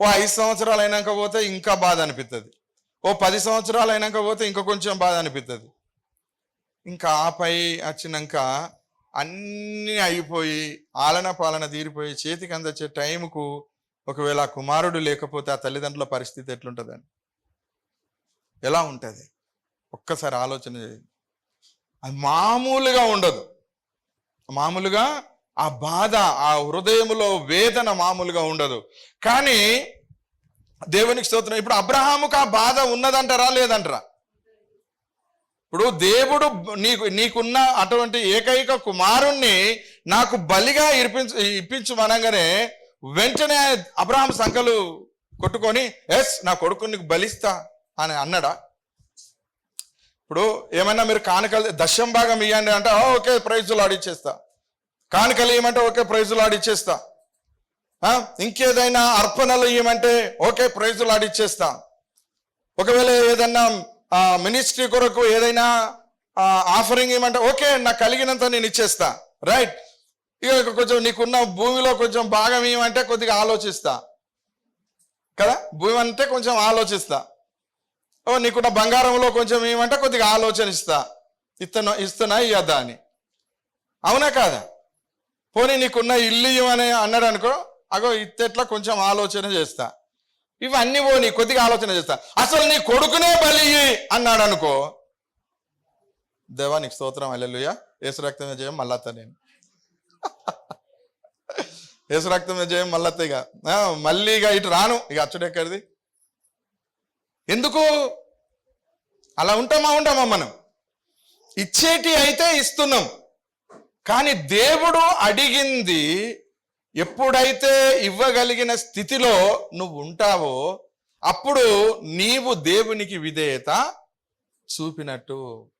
ఓ ఐదు సంవత్సరాలు అయినాక పోతే ఇంకా బాధ అనిపిస్తుంది ఓ పది సంవత్సరాలు అయినాక పోతే ఇంకా కొంచెం బాధ అనిపిస్తుంది ఇంకా ఆపై వచ్చినాక అన్నీ అయిపోయి ఆలన పాలన తీరిపోయి చేతికి అందచ్చే టైంకు ఒకవేళ ఆ కుమారుడు లేకపోతే ఆ తల్లిదండ్రుల పరిస్థితి ఎట్లుంటుందండి ఎలా ఉంటుంది? ఒక్కసారి ఆలోచన చేయండి. అది మామూలుగా ఉండదు. మామూలుగా ఆ బాధ ఆ హృదయములో వేదన మామూలుగా ఉండదు. కానీ దేవునికి స్తోత్రం ఇప్పుడు అబ్రహాముకు ఆ బాధ ఉన్నదంటారా లేదంటారా? ఇప్పుడు దేవుడు నీకు నీకున్న అటువంటి ఏకైక కుమారుణ్ణి నాకు బలిగా ఇప్పించు ఇప్పించమనగానే వెంటనే అబ్రహాం సంఖలు కొట్టుకొని ఎస్ నా కొడుకుని నీకు బలిస్తా అని అన్నాడా? ఇప్పుడు ఏమైనా మీరు కానుకలు దశం భాగం ఇవ్వండి అంటే ఓకే ప్రైజులు ఆడిచ్చేస్తా. కానుకలు ఇవ్వమంటే ఓకే ప్రైజులు ఆడిచ్చేస్తా ఇంకేదైనా అర్పణలు ఇవ్వమంటే ఓకే ప్రైజులు ఆడిచ్చేస్తా ఒకవేళ ఏదన్నా మినిస్ట్రీ కొరకు ఏదైనా ఆఫరింగ్ ఇవ్వమంటే ఓకే నాకు కలిగినంత నేను ఇచ్చేస్తా. రైట్ ఇక కొంచెం నీకున్న భూమిలో కొంచెం భాగం ఇవ్వమంటే కొద్దిగా ఆలోచిస్తా. కదా? భూమి అంటే కొంచెం ఆలోచిస్తా. ఓ నీకున్న బంగారంలో కొంచెం ఏమంటే కొద్దిగా ఆలోచనిస్తా. ఇస్తున్నా ఇస్తున్నా ఇవ్వద్దా అని. అవునా కాదా? పోనీ నీకున్న ఇల్లు ఇవ్వని అన్నాడు అనుకో అగో ఇత్తెట్లా కొంచెం ఆలోచన చేస్తా. ఇవన్నీ పోనీ కొద్దిగా ఆలోచన చేస్తా. అసలు నీ కొడుకునే బలి అన్నాడు అనుకో దేవా నీకు స్తోత్రం అల్లెలుయ్య ఏసు రక్తం చేయం మళ్ళత్త నేను. ఏసు రక్తం చేయం మళ్ళత్త ఇక. మళ్ళీ ఇక ఇటు రాను ఇక అచ్చుడెక్కడిది ఎందుకు? అలా ఉంటామా ఉంటామా మనం? ఇచ్చేటి అయితే ఇస్తున్నాం. కానీ దేవుడు అడిగింది ఎప్పుడైతే ఇవ్వగలిగిన స్థితిలో నువ్వు ఉంటావో అప్పుడు నీవు దేవునికి విధేయత చూపినట్టు.